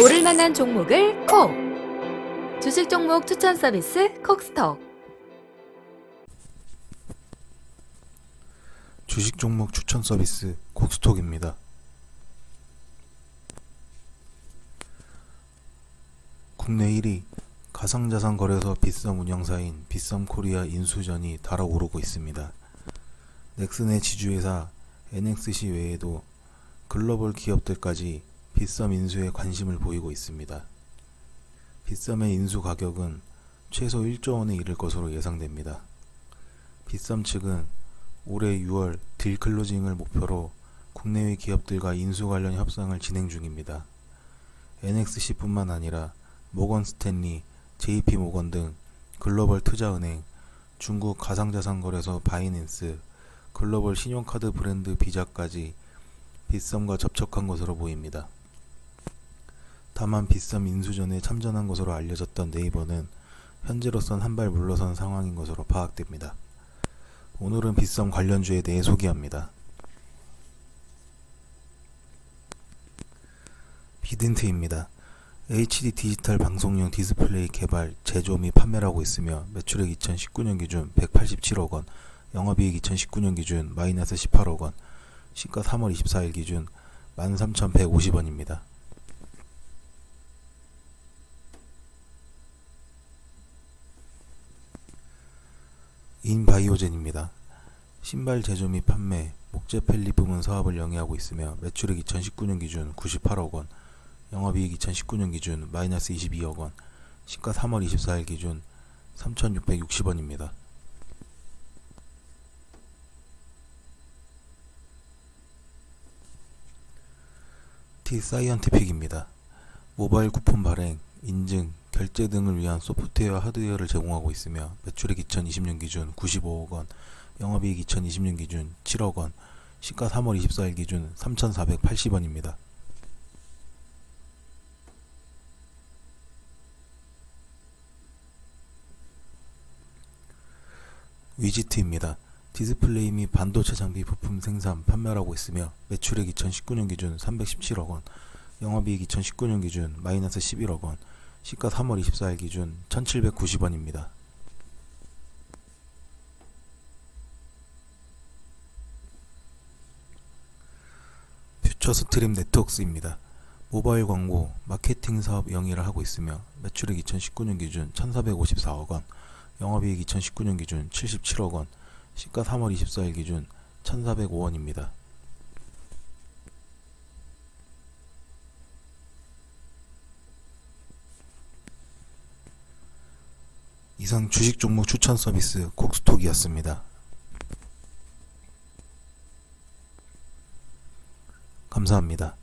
오를 만한 종목을 콕! 주식 종목 추천 서비스 콕스톡. 주식 종목 추천 서비스 곡스톡입니다. 국내 1위 가상자산 거래소 빗썸 운영사인 빗썸 코리아 인수전이 달아오르고 있습니다. 넥슨의 지주회사 NXC 외에도 글로벌 기업들까지 빗썸 인수에 관심을 보이고 있습니다. 빗썸의 인수 가격은 최소 1조 원에 이를 것으로 예상됩니다. 빗썸 측은 올해 6월 딜 클로징을 목표로 국내외 기업들과 인수 관련 협상을 진행 중입니다. NXC뿐만 아니라 모건 스탠리, JP 모건 등 글로벌 투자은행, 중국 가상자산 거래소 바이낸스, 글로벌 신용카드 브랜드 비자까지 빗썸과 접촉한 것으로 보입니다. 다만 빗썸 인수전에 참전한 것으로 알려졌던 네이버는 현재로선 한발 물러선 상황인 것으로 파악됩니다. 오늘은 빗썸 관련주에 대해 소개합니다. 비든트입니다. HD 디지털 방송용 디스플레이 개발, 제조 및 판매를 하고 있으며 매출액 2019년 기준 187억 원, 영업이익 2019년 기준 마이너스 18억 원, 시가 3월 24일 기준 13,150원입니다. 인바이오젠입니다. 신발 제조 및 판매, 목재 펠리 부문 사업을 영위하고 있으며 매출액 2019년 기준 98억 원, 영업이익 2019년 기준 마이너스 22억 원, 시가 3월 24일 기준 3,660원입니다. 사이언티픽입니다. 모바일 쿠폰 발행, 인증, 결제 등을 위한 소프트웨어 하드웨어를 제공하고 있으며 매출액 2020년 기준 95억 원, 영업이익 2020년 기준 7억 원, 시가 3월 24일 기준 3,480원입니다. 위지트입니다. 디스플레이 및 반도체 장비 부품 생산, 판매를 하고 있으며 매출액 2019년 기준 317억 원, 영업이익 2019년 기준 마이너스 11억 원, 시가 3월 24일 기준 1790원입니다. 퓨처 스트림 네트워크스입니다. 모바일 광고, 마케팅 사업 영위를 하고 있으며 매출액 2019년 기준 1454억 원, 영업이익 2019년 기준 77억 원, 시가 3월 24일 기준 1405원입니다. 이상 주식 종목 추천 서비스 곡스톡이었습니다. 감사합니다.